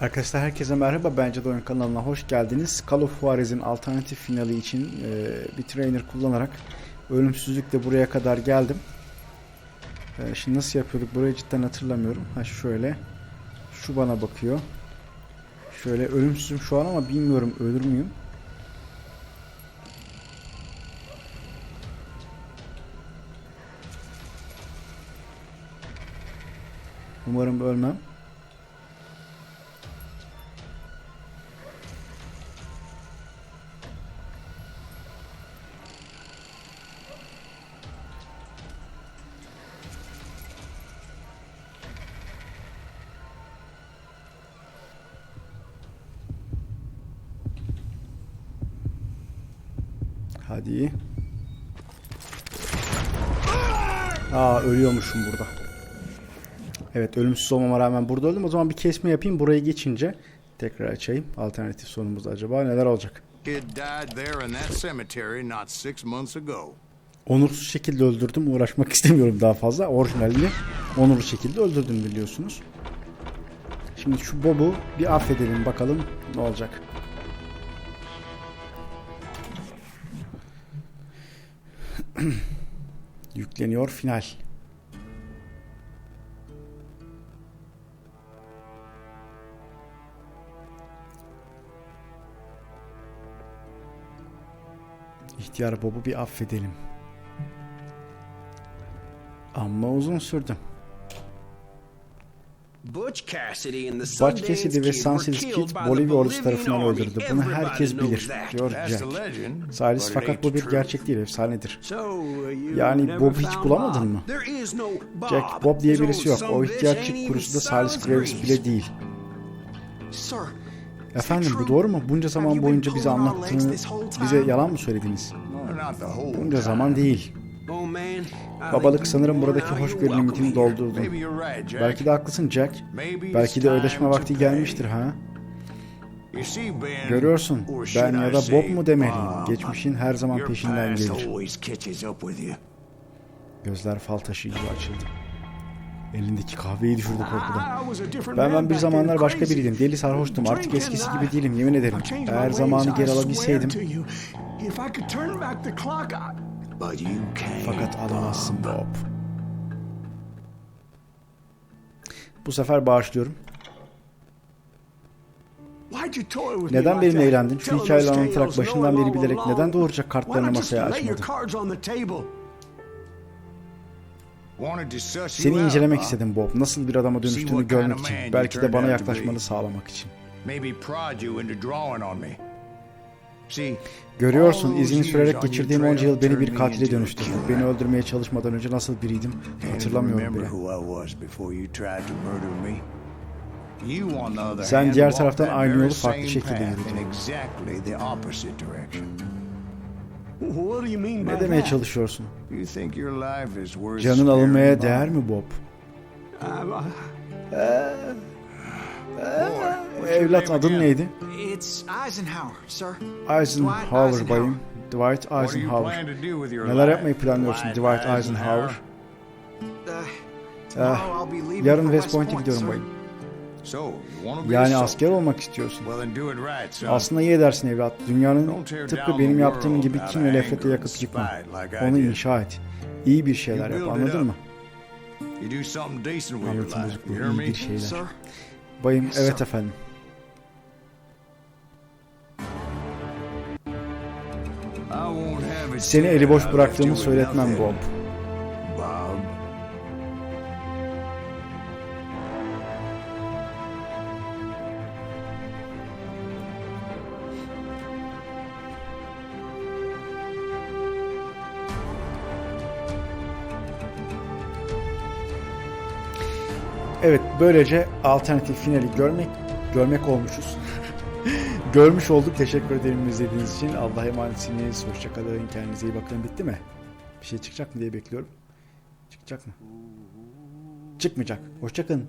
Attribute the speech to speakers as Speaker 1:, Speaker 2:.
Speaker 1: Arkadaşlar herkese merhaba. Bence de oyun kanalına hoş geldiniz. Call of Juarez'in alternatif finali için e, bir trainer kullanarak ölümsüzlükle buraya kadar geldim. E, şimdi nasıl yapıyorduk burayı cidden hatırlamıyorum. Ha şöyle. Şu bana bakıyor. Şöyle ölümsüzüm şu an ama bilmiyorum ölür müyüm? Umarım ölmem. Hadi. Aa ölüyormuşum burada. Evet ölümsüz olmama rağmen burada öldüm. O zaman bir kesme yapayım. Burayı geçince tekrar açayım. Alternatif sorumuz acaba neler olacak? Onursuz şekilde öldürdüm. Uğraşmak istemiyorum daha fazla. Orijinalini onurlu şekilde öldürdüm biliyorsunuz. Şimdi şu Bob'u bir affedelim bakalım ne olacak. Yükleniyor final. İhtiyar Bob'u bir affedelim. Ama uzun sürdü.
Speaker 2: Butch Cassidy and the
Speaker 1: Butch
Speaker 2: Sundance
Speaker 1: Cassidy ve
Speaker 2: killed
Speaker 1: Kid Bolivya ordusu tarafından öldürüldü. Bunu herkes bilir, diyor Jack.
Speaker 3: it
Speaker 1: fakat bu bir gerçek değil, efsanedir. Yani Bob'u hiç bulamadın
Speaker 2: Bob?
Speaker 1: mı?
Speaker 2: Bob.
Speaker 1: Jack Bob diye birisi yok. O
Speaker 2: even
Speaker 1: kurusu da Salis
Speaker 2: Sal's
Speaker 1: Graves bile değil. Efendim bu doğru mu? Bunca zaman boyunca bize anlattığını, bize yalan mı söylediniz? Bunca zaman değil. Babalık sanırım buradaki hoşgörü limitini
Speaker 3: Jack.
Speaker 1: Belki de haklısın Jack. Belki de ödeşme vakti gelmiştir ha. Görüyorsun.
Speaker 3: or
Speaker 1: Ben ya da Bob mu demeliyim? Geçmişin her zaman peşinden gelir. Gözler fal taşı gibi açıldı. Elindeki kahveyi düşürdü korkudan. Ben, ben bir zamanlar başka biriydim. Deli sarhoştum. Artık eskisi gibi değilim. Yemin ederim. Eğer zamanı geri alabilseydim.
Speaker 2: You.
Speaker 3: You.
Speaker 1: Fakat alamazsın Bob. Bu sefer bağışlıyorum.
Speaker 2: Why'd you toy with me
Speaker 1: Neden benimle eğlendin? Şu hikayeyi anlatarak başından beri bilerek neden doğruca kartlarını
Speaker 2: you
Speaker 1: masaya
Speaker 2: just lay your
Speaker 1: açmadın?
Speaker 2: cards on the table?
Speaker 3: Wanted to suss you
Speaker 1: Seni incelemek istedim Bob. Nasıl bir adama
Speaker 3: See
Speaker 1: dönüştüğünü görmek için.
Speaker 3: you
Speaker 1: Belki de bana yaklaşmanı sağlamak için. Görüyorsun izini sürerek geçirdiğim onca yıl beni bir katile dönüştürdü. Beni öldürmeye çalışmadan önce nasıl biriydim hatırlamıyorum bile. Sen diğer taraftan aynı yolu farklı şekilde yürüdün. Ne demeye çalışıyorsun? Canın alınmaya değer mi Bob? Evlat adın neydi?
Speaker 4: Eisenhower,
Speaker 1: bayım. Dwight Eisenhower. Neler yapmayı planlıyorsun Dwight Eisenhower?
Speaker 4: Leaving
Speaker 1: Yarın West Point'e
Speaker 4: Point,
Speaker 1: gidiyorum bayım. Yani asker olmak istiyorsun. Aslında iyi edersin evlat. Dünyanın tıpkı benim yaptığım gibi
Speaker 3: of
Speaker 1: ve
Speaker 3: anger
Speaker 1: nefretle yakıp yıkma. Onu inşa et. İyi bir şeyler yap anladın mı? Anlatım bozukluğu iyi bir şeyler. Bayım evet efendim. Seni eli boş bıraktığımı söyletmem.
Speaker 3: Bob.
Speaker 1: Evet böylece alternatif finali görmek görmek olmuşuz. Görmüş olduk. Teşekkür ederim izlediğiniz için. Allah'a emanetsiniz. Hoşçakalın. Kendinize iyi bakın. Bitti mi? Bir şey çıkacak mı diye bekliyorum. Çıkacak mı? Çıkmayacak. Hoşçakalın.